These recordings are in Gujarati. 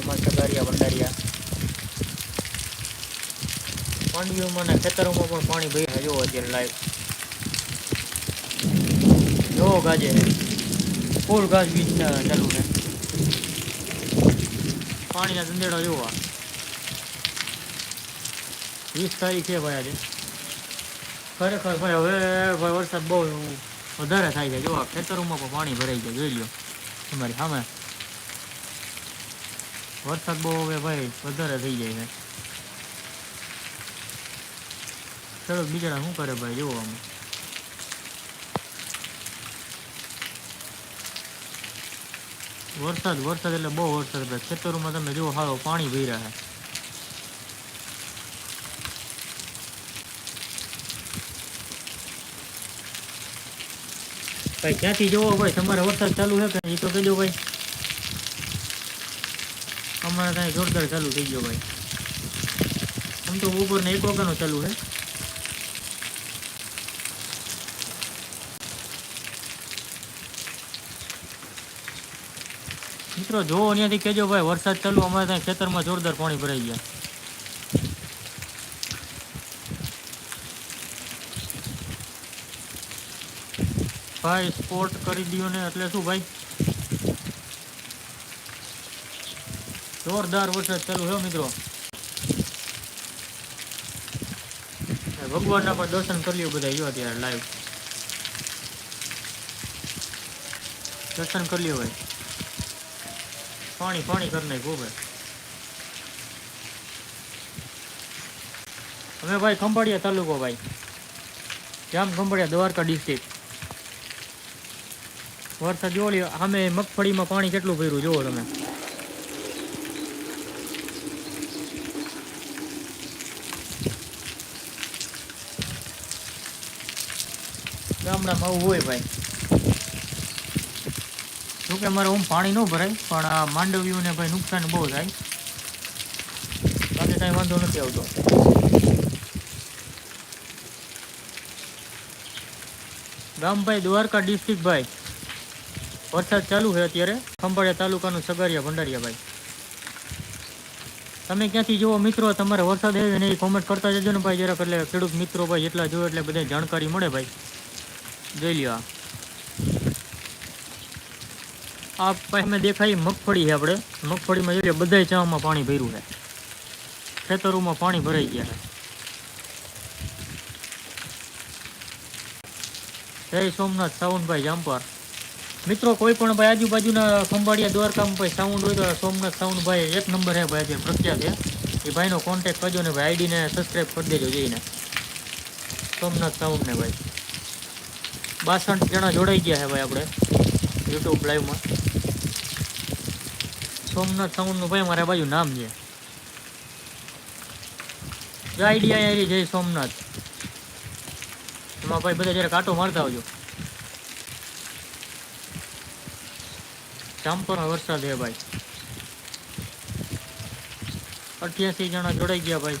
ગામડાઓમાં સગારિયા પાંડવીઓમાં ને ખેતરોમાં પણ પાણી ભરી છે. જો અત્યારે લાઈવ જો ગાજે. ફૂલ ગાજ બીજ ચાલુ છે. પાણીના ધંધેડા જોવા. વીસ છે ભાઈ આજે. ખરેખર ભાઈ હવે ભાઈ વરસાદ બહુ વધારે થાય છે. જો ખેતરોમાં પણ પાણી ભરાઈ જાય, જોઈ લો તમારી સામે. વરસાદ બહુ હવે ભાઈ, વધારે થઈ જાય છે. ચલો બિચારા શું કરે ભાઈ, જોવો આમ. વરસાદ વરસાદ એટલે બહુ વરસાદ ભાઈ ખેતરોમાં તમે જુઓ હારો પાણી ભર્યા રહ્યા ભાઈ, ક્યાંથી જોવો ભાઈ, તમારે વરસાદ ચાલુ છે કે એ તો કહેજો ભાઈ. અમારે ત્યાં જોરદાર ચાલુ થઈ ગયો ભાઈ. આમ તો ઉપર ને એક વાગ્યાનો ચાલુ છે. મિત્રો જોવો અહીંયાથી કહેજો ભાઈ, વરસાદ ચાલુ, અમારે ત્યાં ખેતરમાં જોરદાર પાણી ભરાઈ ગયા. ભાઈ સ્પોર્ટ કરી દયો ને, એટલે શું ભાઈ? જોરદાર વરસાદ ચાલુ છે મિત્રો. ભગવાનના પણ દર્શન કરી લ્યો બધા જો અત્યારે લાઈવ દર્શન કરી લ્યો ભાઈ. પાણી પાણી કરી નાખ્યું ભાઈ. અમે ભાઈ ખંભાળિયા તાલુકો ભાઈ. જામ ખંભાળિયા દ્વારકા ડિસ્ટ્રિક્ટ વરસાદ જોવો લ્યો, સામે મગફળીમાં પાણી કેટલું ભર્યું, જોવો તમે. ગામડામાં આવું હોય ભાઈ. જોકે અમારે ઓમ પાણી ન ભરાય, પણ આ માંડવીઓને ભાઈ નુકસાન બહુ થાય. બાકી કાંઈ વાંધો નથી આવતો. ગામભાઈ દ્વારકા ડિસ્ટ્રિક્ટ ભાઈ. વરસાદ ચાલુ છે અત્યારે. ખંભાળિયા તાલુકાનું સગારિયા ભંડારિયા ભાઈ. તમે ક્યાંથી જુઓ મિત્રો, તમારે વરસાદ આવ્યો ને એ કોમેન્ટ કરતા જજો ને ભાઈ, જરાક એટલે ખેડૂત મિત્રો ભાઈ એટલા જુઓ એટલે બધા જાણકારી મળે ભાઈ. જોઈ લ્યો આ. આ ભાઈ અમે દેખાય મગફળી છે આપણે. મગફળીમાં જોઈએ બધાય ચામાં પાણી ભર્યું છે. ખેતરોમાં પાણી ભરાઈ ગયા છે. જય સોમનાથ, સાવનભાઈ જામપાર. મિત્રો, કોઈ પણ ભાઈ આજુબાજુના ખંભાળિયા દ્વારકામાં ભાઈ સાઉન્ડ હોય તો સોમનાથ સાઉન્ડભાઈ એક નંબર છે ભાઈ અત્યારે પ્રખ્યાત છે. એ ભાઈનો કોન્ટેક્ટ કરજો ને ભાઈ આઈડીને સબસ્ક્રાઈબ કરી દેજો જઈને. સોમનાથ સાઉન્ડને ભાઈ. બાસઠ જણા જોડાઈ ગયા છે ભાઈ આપણે યુટ્યુબ લાઈવમાં સોમનાથ સાઉન્ડનું ભાઈ મારા બાજુ નામ છે. જય આઈડિયા આવી જય સોમનાથ. એમાં ભાઈ બધા જરા કાંટો મારતા આવજો. ચાંપરમાં વરસાદ છે ભાઈ. અઠ્યાસી જણા જોડાઈ ગયા ભાઈ.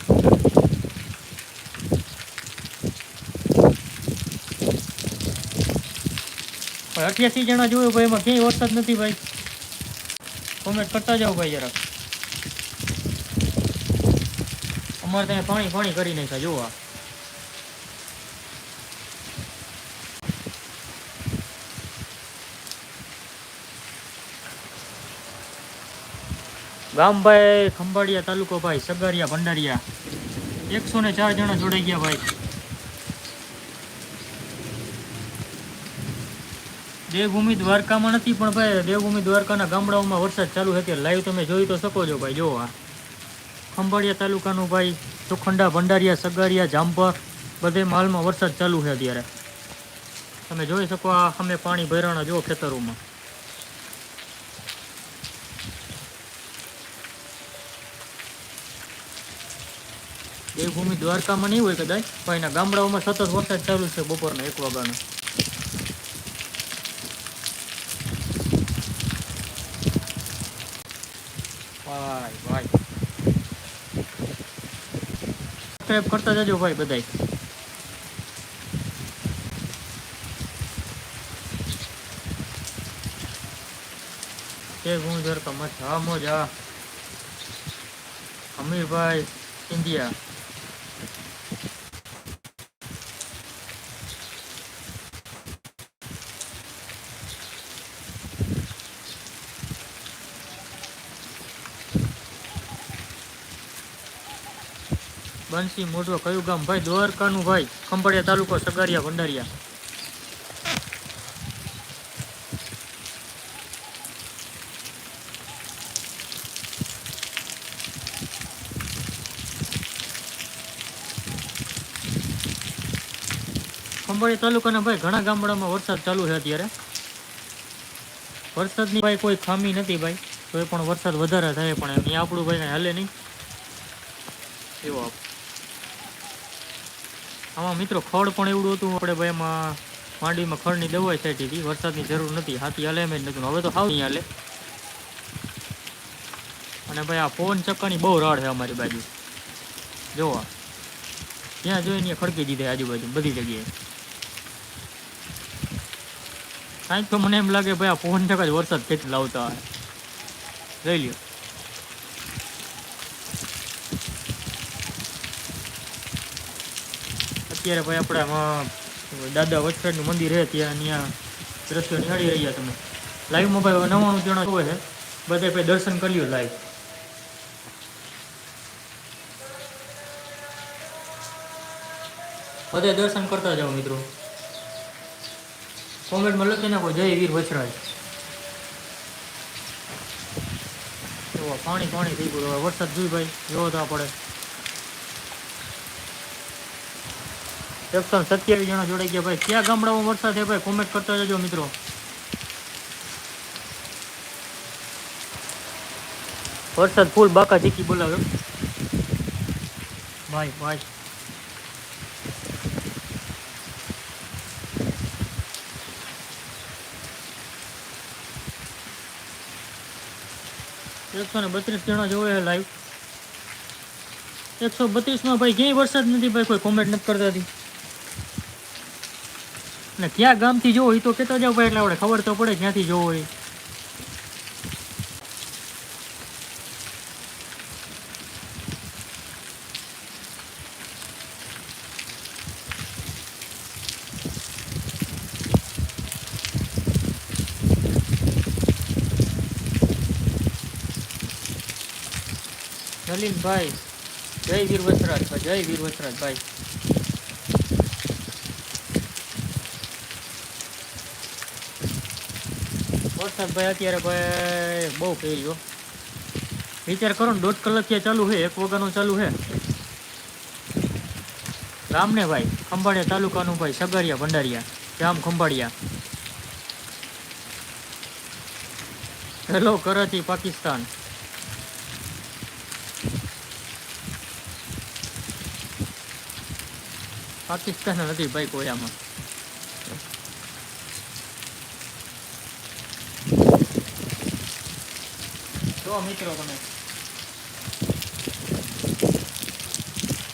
અઠ્યાસી જણા જોયું ભાઈ, એમાં ક્યાંય વરસાદ નથી ભાઈ. કોમેન્ટ કરતા જાઓ ભાઈ જરાક. અમારે ત્યાં પાણી પાણી કરી નાખ્યા જોવા ગામભાઈ ખંભાળિયા તાલુકો ભાઈ, સગારિયા, ભંડારિયા. એકસો ને ચાર જણા જોડાઈ ગયા ભાઈ. દેવભૂમિ દ્વારકામાં નથી, પણ ભાઈ દેવભૂમિ દ્વારકાના ગામડાઓમાં વરસાદ ચાલુ છે ત્યારે લાઈવ તમે જોઈ તો શકો છો ભાઈ જો આ. ખંભાળિયા તાલુકાનું ભાઈ, ચોખંડા, ભંડારિયા, સગારિયા જામપર બધે માલમાં વરસાદ ચાલુ છે અત્યારે. તમે જોઈ શકો આ અમે પાણી ભરાણા જો ખેતરોમાં. દેવભૂમિ દ્વારકામાં નહીં હોય કદાચ, પણ એના ગામડાઓમાં સતત વરસાદ ચાલુ છે બપોરના એક વાગ્યાનો. ભાઈ ભાઈ. સબસ્ક્રાઇબ કરતા જજો ભાઈ બધાય. કે ભૂમિ દ્વારકા મત હા મોજ. અમીરભાઈ સિંધિયા બંસી મોઢો કયું ગામ? ભાઈ, દ્વારકાનું ભાઈ, ખંભાળિયા તાલુકો, સગારિયા, ભંડારિયા. ખંભાળિયા તાલુકાના ભાઈ, ઘણા ગામડામાં વરસાદ ચાલુ છે અત્યારે. વરસાદની ભાઈ કોઈ ખામી નથી ભાઈ તો એ પણ વરસાદ વધારે થાય પણ અહીંયા આપણું ભાઈ હાલે નહીં. એવો આપ- આમાં મિત્રો ખડ પણ એવડું હતું. આપણે ભાઈ એમાં માંડવીમાં ખડની દવાઈ છાંટી હતી. વરસાદની જરૂર નથી. હાથી હાલે એમ જ નતું હવે તો હાવ નહીં હાલે. અને ભાઈ આ પવન ચક્કાની બહુ રાડ છે અમારી બાજુ. જોવા. ત્યાં જોઈને ખડકી દીધા આજુબાજુ, બધી જગ્યાએ. કાંઈક તો મને એમ લાગે ભાઈ આ પવન ચક્કા જ વરસાદ ખેંચી લાવતા હોય. લઈ લ્યો. અત્યારે ભાઈ આપણે દાદા વચફેડનું મંદિર છે, ત્યાં ત્યાં દ્રશ્યો નિહાળી રહ્યા તમે. લાઈવમાં ભાઈ નવાણું જણા જોવે છે. બધે ભાઈ દર્શન કર્યું લાઈવ બધે દર્શન કરતા જાઓ મિત્રો. કોમેન્ટમાં લખી નાખો, જય વીર વછરાજ પાણી પાણી થઈ ગયું. વરસાદ જોઈ ભાઈ, જોવો તો પડે. એકસો સત્યાવીસ જણા જોડાઈ ગયા ભાઈ. ક્યાં ગામડામાં વરસાદ છે ભાઈ? કોમેન્ટ કરતા જજો મિત્રો. વરસાદ ફૂલ બાકા ચીકી બોલાવ્યો ભાઈ ભાઈ. એકસો ને બત્રીસ જણા જોવે લાઈવ એકસો બત્રીસમાં ભાઈ ક્યાંય વરસાદ નથી ભાઈ. કોઈ કોમેન્ટ નથી કરતા હતી ને ક્યાં ગામથી જોવો એ તો કહેતો જાવ ભાઈ, એટલે આપણે ખબર તો પડે ક્યાંથી જોવો એ જલીનભાઈ જય વીર વસરાજ જય વીર વસરાજ ભાઈ. વરસાદ ભાઈ અત્યારે ભાઈ બહુ પહેર્યો. વિચાર કરો ને, દોઢ કલાક ત્યાં ચાલુ છે, એક વાગ્યાનું ચાલુ છે. ગામને ભાઈ ખંભાળિયા તાલુકાનું ભાઈ, સગારિયા, ભંડારિયા, ગામ ખંભાળિયા. હેલો, કરાચી, પાકિસ્તાન. પાકિસ્તાન નથી ભાઈ કોઈ આમાં. જો મિત્રો તમે.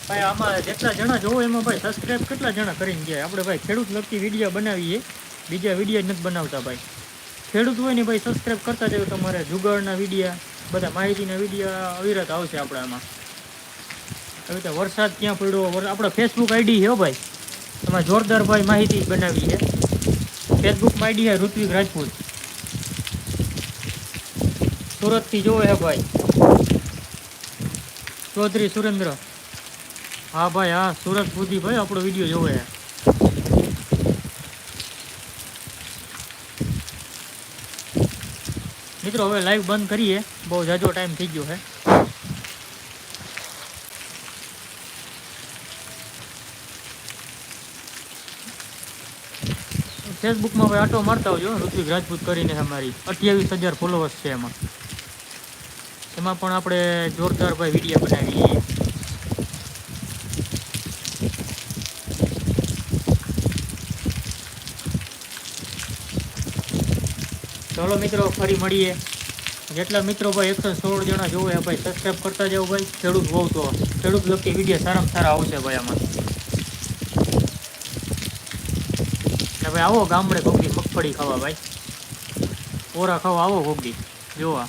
ભાઈ, આમાં જેટલા જણા જોવો એમાં ભાઈ સબસ્ક્રાઇબ કેટલા જણા કરીને ગયા? આપણે ભાઈ ખેડૂત લગતી વીડિયો બનાવીએ. બીજા વીડિયો નથી બનાવતા ભાઈ. ખેડૂત હોય ને ભાઈ સબસ્ક્રાઈબ કરતા જવું તમારે. જુગાડના વિડીયા બધા માહિતીના વિડીયા અવિરત આવશે આપણામાં આમાં. રીતે વરસાદ ક્યાં પડ્યો? આપણો ફેસબુક આઈડી છે ભાઈ. એમાં જોરદાર ભાઈ માહિતી બનાવી છે ફેસબુકમાં આઈડી છે ઋત્વિક રાજપૂત. સુરતથી જોવે હે ભાઈ. ચૌધરી સુરેન્દ્ર. હા ભાઈ, હા, સુરત સુધી ભાઈ આપણો વીડિયો જોવે હે. મિત્રો, હવે લાઈવ બંધ કરીએ. બહુ જાજો ટાઈમ થઈ ગયો હે. ફેસબુકમાં ભાઈ આટો મારતા આવજો ઋત્વિક રાજપૂત કરીને અમારી અઠ્યાવીસ હજાર ફોલોવર્સ છે એમાં. એમાં પણ આપણે જોરદાર ભાઈ વીડિયો બનાવીએ. ચાલો મિત્રો, ફરી મળીએ. જેટલા મિત્રો ભાઈ એકસો સોળ જણા જોવે ભાઈ સબસ્ક્રાઈબ કરતા જાઓ ભાઈ. ખેડૂત હોવ તો. ખેડૂત લગતી વીડિયો સારામાં સારા આવશે ભાઈ આમાં. એટલે ભાઈ આવો ગામડે ઘોગડી મગફળી ખાવા ભાઈ. ઓરા ખાવા આવો ઘોગડી જોવા.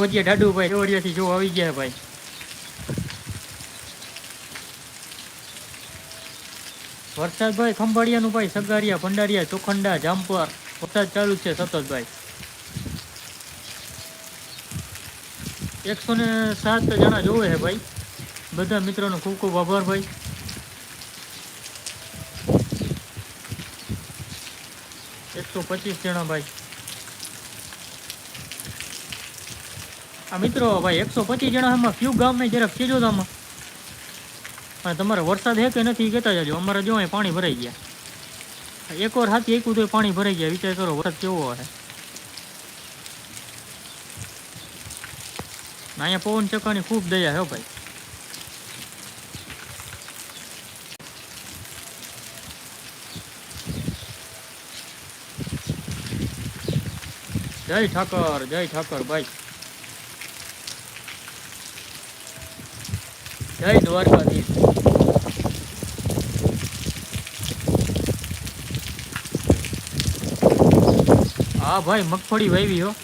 ભોજિયા ડાડુભાઈ દેવડિયાથી જો આવી ગયા ભાઈ. વરસાદ ભાઈ ખંભાળિયાનું ભાઈ, સગારિયા, ભંડારિયા, ચોખંડા જામપર વરસાદ ચાલુ છે સતત ભાઈ એકસો ને સાત જણા જોવે છે ભાઈ. બધા મિત્રોનો ખૂબ ખૂબ આભાર ભાઈ. એકસો પચીસ જણા ભાઈ. આ મિત્રો ભાઈ એકસો પચીસ જણા એમાં ક્યુ ગામ જરાક કહેજો તો આમાં. અને તમારે વરસાદ હે કે નથી કહેતા જજો. અમારે જો પાણી ભરાઈ ગયા. એક વાર હાથી એકું તો પાણી ભરાઈ ગયા. વિચાર કરો વરસાદ કેવો હશે અહીંયા પવન ચક્કાની ખૂબ દયા હો ભાઈ. જય ઠાકર જય ઠાકર ભાઈ. જય દ્વારકાધીશ. હા ભાઈ, મગફળી વાવી હો.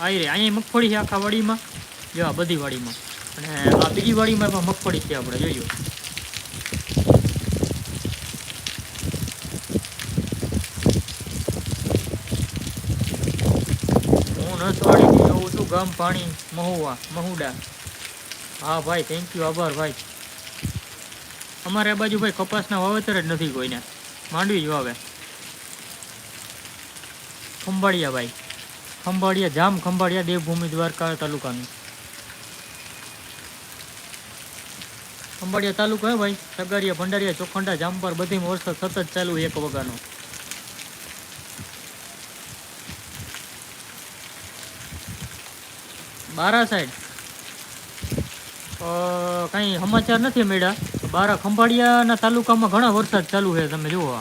આવી રે, અહીંયા મગફળી છે આખા વાડીમાં? જો આ બધી વાડીમાં. અને આ બીજી વાડીમાં પણ મગફળી છે આપણે જોયું હું નસવાડીથી આવું છું, ગામ પાણી, મહુવા, મહુડા. હા ભાઈ થેન્ક યુ આભાર ભાઈ. અમારે આ બાજુ ભાઈ કપાસના વાવેતર જ નથી કોઈને. માંડવી જ વાવે. ખંભાળિયા ભાઈ. ખંભાળિયા, જામ ખંભાળિયા દેવભૂમિ દ્વારકા તાલુકાનું. ખંભાળિયા તાલુકો હે ભાઈ, સગારિયા, ભંડારિયા, ચોખંડા જામપર બધી વરસાદ સતત ચાલુ એક વગાનો. બારા સાઈડ. કાંઈ સમાચાર નથી મળ્યા. બારા ખંભાળિયાના તાલુકામાં ઘણા વરસાદ ચાલુ છે, તમે જુઓ.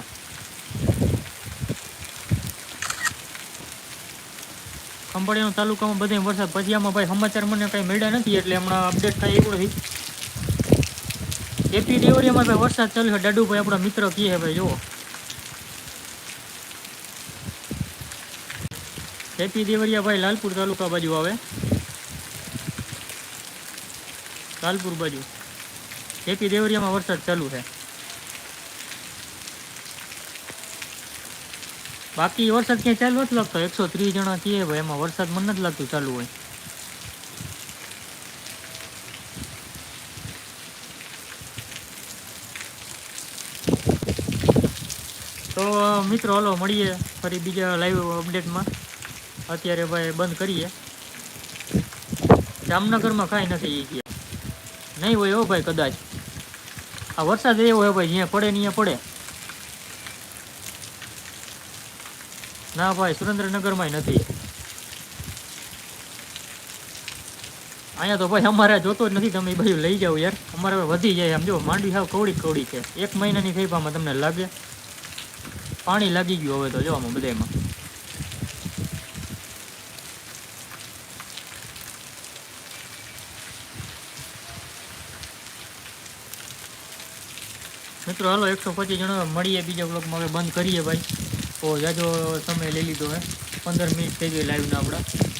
ખંભાળિયા તાલુકામાં બધે વરસાદ. પછી આમાં ભાઈ સમાચાર મને કાંઈ મળ્યા નથી, એટલે હમણાં અપડેટ થાય એવું નથી. એપી દેવરિયામાં ભાઈ વરસાદ ચાલુ છે. દાડુભાઈ આપણા મિત્ર કહે ભાઈ જુઓ. એપી દેવરિયા ભાઈ લાલપુર તાલુકા બાજુ આવે. લાલપુર બાજુ. એપી દેવરિયામાં વરસાદ ચાલુ છે. બાકી વરસાદ ક્યાંય ચાલુ નથી લાગતો. એકસો ત્રીસ જણા કહે ભાઈ એમાં વરસાદ મને નથી લાગતું ચાલુ હોય. તો મિત્રો, હલો, મળીએ ફરી બીજા લાઈવ અપડેટમાં અત્યારે ભાઈ બંધ કરીએ. જામનગરમાં કાંઈ નથી નહીં હોય હો ભાઈ કદાચ. આ વરસાદ એવો હોય ભાઈ જ્યાં પડે ને અહીંયા પડે. ના ભાઈ સુરેન્દ્રનગરમાં નથી. અહીંયા તો ભાઈ અમારે જોતો જ નથી તમે ભાઈ લઈ જાઓ યાર. અમારે વધી જાય આમ જો માંડવી સાવ કવડી કવડી છે. એક મહિનાની થઈ તમને લાગે. પાણી લાગી ગયું હવે તો જો આમાં બધામાં મિત્રો, હાલો, એકસો પચીસ જણા મળીએ બીજા બ્લોગમાં હવે બંધ કરીએ ભાઈ. તો જાજો, સમય લઈ લીધો હે. પંદર મિનિટ થઈ ગઈ લાઈવના આપણા.